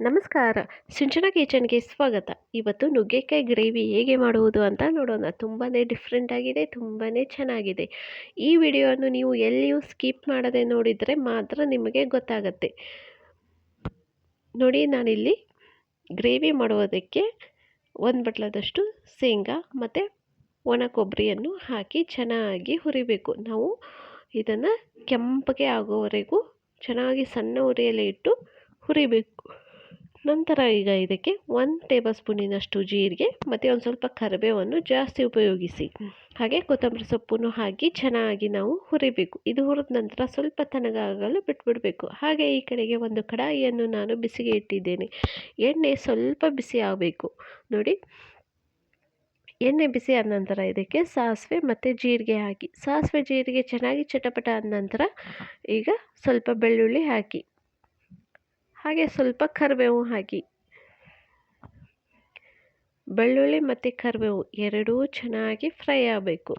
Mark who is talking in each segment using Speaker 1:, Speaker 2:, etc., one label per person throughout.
Speaker 1: ನಮಸ್ಕಾರ. ಸಿಂಚನ ಕಿಚನ್ಗೆ ಸ್ವಾಗತ. ಇವತ್ತು ನುಗ್ಗೆಕಾಯಿ ಗ್ರೇವಿ ಹೇಗೆ ಮಾಡುವುದು ಅಂತ ನೋಡೋಣ. ತುಂಬಾ ಡಿಫ್ರೆಂಟ್ ಆಗಿದೆ ತುಂಬಾ ಚೆನ್ನಾಗಿದೆ. ಈ ವಿಡಿಯೋವನ್ನು ನೀವು ಎಲ್ಲಿಯೂ ಸ್ಕಿಪ್ ಮಾಡದೆ ನೋಡಿದರೆ ಮಾತ್ರ ನಿಮಗೆ ಗೊತ್ತಾಗತ್ತೆ. ನೋಡಿ, ನಾನಿಲ್ಲಿ ಗ್ರೇವಿ ಮಾಡುವುದಕ್ಕೆ ಒಂದು ಬಟ್ಲದಷ್ಟು ಶೇಂಗಾ ಮತ್ತು ಒಣ ಕೊಬ್ಬರಿಯನ್ನು ಹಾಕಿ ಚೆನ್ನಾಗಿ ಹುರಿಬೇಕು. ನಾವು ಇದನ್ನು ಕೆಂಪಗೆ ಆಗೋವರೆಗೂ ಚೆನ್ನಾಗಿ ಸಣ್ಣ ಉರಿಯಲ್ಲಿ ಇಟ್ಟು ಹುರಿಬೇಕು. ನಂತರ ಈಗ ಇದಕ್ಕೆ ಒಂದು ಟೇಬಲ್ ಸ್ಪೂನಿನಷ್ಟು ಜೀರಿಗೆ ಮತ್ತು ಒಂದು ಸ್ವಲ್ಪ ಕರಿಬೇವನ್ನು ಜಾಸ್ತಿ ಉಪಯೋಗಿಸಿ. ಹಾಗೆ ಕೊತ್ತಂಬರಿ ಸೊಪ್ಪನ್ನು ಹಾಕಿ ಚೆನ್ನಾಗಿ ನಾವು ಹುರಿಬೇಕು. ಇದು ಹುರಿದ ನಂತರ ಸ್ವಲ್ಪ ತನಗಾಗಲು ಬಿಟ್ಬಿಡಬೇಕು. ಹಾಗೆ ಈ ಕಡೆಗೆ ಒಂದು ಕಡಾಯಿಯನ್ನು ನಾನು ಬಿಸಿಗೆ ಇಟ್ಟಿದ್ದೇನೆ. ಎಣ್ಣೆ ಸ್ವಲ್ಪ ಬಿಸಿ ಆಗಬೇಕು. ನೋಡಿ. ಎಣ್ಣೆ ಬಿಸಿ ಆದ ನಂತರ ಇದಕ್ಕೆ ಸಾಸಿವೆ ಮತ್ತು ಜೀರಿಗೆ ಹಾಕಿ. ಸಾಸಿವೆ ಜೀರಿಗೆ ಚೆನ್ನಾಗಿ ಚಟಪಟ ಆದ ನಂತರ ಈಗ ಸ್ವಲ್ಪ ಬೆಳ್ಳುಳ್ಳಿ ಹಾಕಿ. ಹಾಗೆ ಸ್ವಲ್ಪ ಕರಿಬೇವು ಹಾಕಿ ಬೆಳ್ಳುಳ್ಳಿ ಮತ್ತು ಕರಿಬೇವು ಎರಡೂ ಚೆನ್ನಾಗಿ ಫ್ರೈ ಆಗಬೇಕು.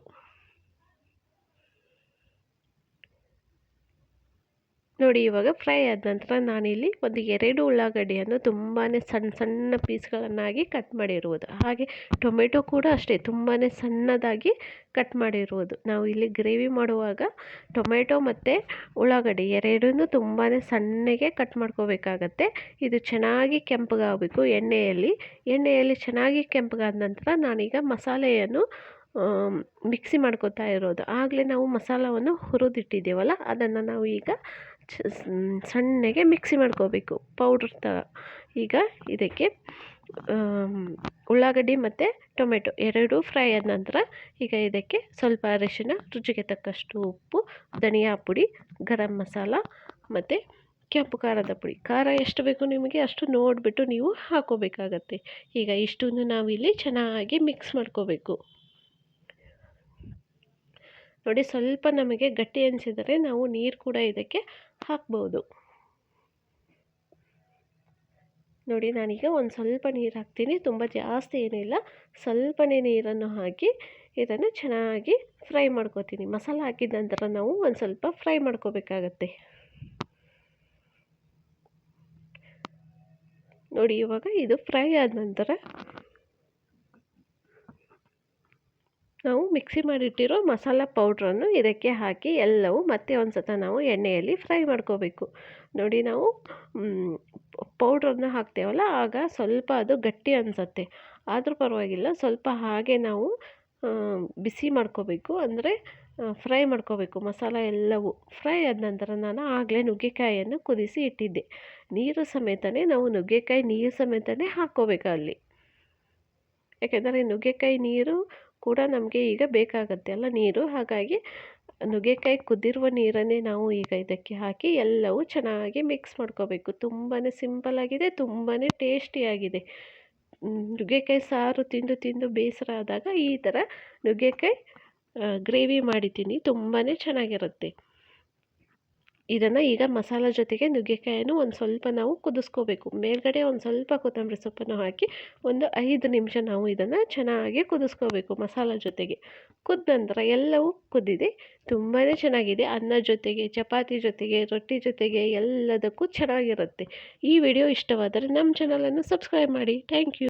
Speaker 1: ನೋಡಿ, ಇವಾಗ ಫ್ರೈ ಆದ ನಂತರ ನಾನಿಲ್ಲಿ ಒಂದು ಎರಡು ಉಳ್ಳಾಗಡ್ಡಿಯನ್ನು ತುಂಬಾ ಸಣ್ಣ ಸಣ್ಣ ಪೀಸ್ಗಳನ್ನಾಗಿ ಕಟ್ ಮಾಡಿರುವುದು. ಹಾಗೆ ಟೊಮೆಟೊ ಕೂಡ ಅಷ್ಟೇ ತುಂಬಾ ಸಣ್ಣದಾಗಿ ಕಟ್ ಮಾಡಿರುವುದು. ನಾವು ಇಲ್ಲಿ ಗ್ರೇವಿ ಮಾಡುವಾಗ ಟೊಮೆಟೊ ಮತ್ತು ಉಳ್ಳಾಗಡ್ಡಿ ಎರಡನ್ನೂ ತುಂಬಾ ಸಣ್ಣಗೆ ಕಟ್ ಮಾಡ್ಕೋಬೇಕಾಗತ್ತೆ. ಇದು ಚೆನ್ನಾಗಿ ಕೆಂಪಗಾಗಬೇಕು ಎಣ್ಣೆಯಲ್ಲಿ. ಎಣ್ಣೆಯಲ್ಲಿ ಚೆನ್ನಾಗಿ ಕೆಂಪಗಾದ ನಂತರ ನಾನೀಗ ಮಸಾಲೆಯನ್ನು ಮಿಕ್ಸಿ ಮಾಡ್ಕೋತಾ ಇರೋದು. ಆಗಲೇ ನಾವು ಮಸಾಲವನ್ನು ಹುರಿದಿಟ್ಟಿದ್ದೇವಲ್ಲ, ಅದನ್ನು ನಾವು ಈಗ ಸಣ್ಣಗೆ ಮಿಕ್ಸಿ ಮಾಡ್ಕೋಬೇಕು. ಪೌಡ್ರ್ ಥರ ಈಗ ಇದಕ್ಕೆ ಉಳ್ಳಾಗಡ್ಡಿ ಮತ್ತು ಟೊಮೆಟೊ ಎರಡೂ ಫ್ರೈ ಆದ ನಂತರ ಈಗ ಇದಕ್ಕೆ ಸ್ವಲ್ಪ ಅರಿಶಿನ ರುಚಿಗೆ ತಕ್ಕಷ್ಟು ಉಪ್ಪು, ಧನಿಯಾ ಪುಡಿ, ಗರಂ ಮಸಾಲ ಮತ್ತು ಕೆಂಪು ಖಾರದ ಪುಡಿ. ಖಾರ ಎಷ್ಟು ಬೇಕು ನಿಮಗೆ ಅಷ್ಟು ನೋಡಿಬಿಟ್ಟು ನೀವು ಹಾಕೋಬೇಕಾಗತ್ತೆ. ಈಗ ಇಷ್ಟನ್ನು ನಾವಿಲ್ಲಿ ಚೆನ್ನಾಗಿ ಮಿಕ್ಸ್ ಮಾಡ್ಕೋಬೇಕು. ನೋಡಿ ಸ್ವಲ್ಪ ನಮಗೆ ಗಟ್ಟಿ ಅನಿಸಿದರೆ ನಾವು ನೀರು ಕೂಡ ಇದಕ್ಕೆ ಹಾಕ್ಬೋದು. ನೋಡಿ ನಾನೀಗ ಒಂದು ಸ್ವಲ್ಪ ನೀರು ಹಾಕ್ತೀನಿ, ತುಂಬ ಜಾಸ್ತಿ ಏನಿಲ್ಲ. ಸ್ವಲ್ಪನೇ ನೀರನ್ನು ಹಾಕಿ ಇದನ್ನು ಚೆನ್ನಾಗಿ ಫ್ರೈ ಮಾಡ್ಕೋತೀನಿ. ಮಸಾಲ ಹಾಕಿದ ನಂತರ ನಾವು ಒಂದು ಸ್ವಲ್ಪ ಫ್ರೈ ಮಾಡ್ಕೋಬೇಕಾಗತ್ತೆ. ನೋಡಿ ಇವಾಗ ಇದು ಫ್ರೈ ಆದ ನಂತರ ನಾವು ಮಿಕ್ಸಿ ಮಾಡಿಟ್ಟಿರೋ ಮಸಾಲ ಪೌಡ್ರನ್ನು ಇದಕ್ಕೆ ಹಾಕಿ ಎಲ್ಲವೂ ಮತ್ತೆ ಒಂದು ಸತ ನಾವು ಎಣ್ಣೆಯಲ್ಲಿ ಫ್ರೈ ಮಾಡ್ಕೋಬೇಕು. ನೋಡಿ ನಾವು ಪೌಡ್ರನ್ನು ಹಾಕ್ತೇವಲ್ಲ, ಆಗ ಸ್ವಲ್ಪ ಅದು ಗಟ್ಟಿ ಅನಿಸತ್ತೆ. ಆದರೂ ಪರವಾಗಿಲ್ಲ, ಸ್ವಲ್ಪ ಹಾಗೆ ನಾವು ಬಿಸಿ ಮಾಡ್ಕೋಬೇಕು. ಅಂದರೆ ಫ್ರೈ ಮಾಡ್ಕೋಬೇಕು ಮಸಾಲೆ ಎಲ್ಲವೂ. ಫ್ರೈ ಆದ ನಂತರ ನಾನು ಆಗಲೇ ನುಗ್ಗೆಕಾಯಿಯನ್ನು ಕುದಿಸಿ ಇಟ್ಟಿದ್ದೆ. ನೀರು ಸಮೇತನೇ ನಾವು ನುಗ್ಗೆಕಾಯಿ ನೀರು ಸಮೇತನೇ ಹಾಕ್ಕೋಬೇಕು ಅಲ್ಲಿ. ಯಾಕೆಂದರೆ ನುಗ್ಗೆಕಾಯಿ ನೀರು ಕೂಡ ನಮಗೆ ಈಗ ಬೇಕಾಗತ್ತೆ ಅಲ್ಲ ನೀರು. ಹಾಗಾಗಿ ನುಗ್ಗೆಕಾಯಿ ಕುದಿರುವ ನೀರನ್ನೇ ನಾವು ಈಗ ಇದಕ್ಕೆ ಹಾಕಿ ಎಲ್ಲವೂ ಚೆನ್ನಾಗಿ ಮಿಕ್ಸ್ ಮಾಡ್ಕೋಬೇಕು. ತುಂಬಾ ಸಿಂಪಲ್ಲಾಗಿದೆ ತುಂಬಾ ಟೇಸ್ಟಿಯಾಗಿದೆ ನುಗ್ಗೆಕಾಯಿ ಸಾರು ತಿಂದು ತಿಂದು ಬೇಸರ ಆದಾಗ ಈ ಥರ ನುಗ್ಗೆಕಾಯಿ ಗ್ರೇವಿ ಮಾಡಿದ್ದೀನಿ. ತುಂಬಾ ಚೆನ್ನಾಗಿರುತ್ತೆ. ಇದನ್ನು ಈಗ ಮಸಾಲ ಜೊತೆಗೆ ನುಗ್ಗೆಕಾಯನ್ನು ಒಂದು ಸ್ವಲ್ಪ ನಾವು ಕುದಿಸ್ಕೋಬೇಕು. ಮೇಲ್ಗಡೆ ಒಂದು ಸ್ವಲ್ಪ ಕೊತ್ತಂಬರಿ ಸೊಪ್ಪನ್ನು ಹಾಕಿ ಒಂದು ಐದು ನಿಮಿಷ ನಾವು ಇದನ್ನು ಚೆನ್ನಾಗಿ ಕುದಿಸ್ಕೋಬೇಕು ಮಸಾಲ ಜೊತೆಗೆ. ಕುದ್ದ ನಂತರ ಎಲ್ಲವೂ ಕುದ್ದಿದೆ ತುಂಬಾ ಚೆನ್ನಾಗಿದೆ. ಅನ್ನ ಜೊತೆಗೆ, ಚಪಾತಿ ಜೊತೆಗೆ, ರೊಟ್ಟಿ ಜೊತೆಗೆ ಎಲ್ಲದಕ್ಕೂ ಚೆನ್ನಾಗಿರುತ್ತೆ. ಈ ವಿಡಿಯೋ ಇಷ್ಟವಾದರೆ ನಮ್ಮ ಚಾನಲನ್ನು ಸಬ್ಸ್ಕ್ರೈಬ್ ಮಾಡಿ. Thank you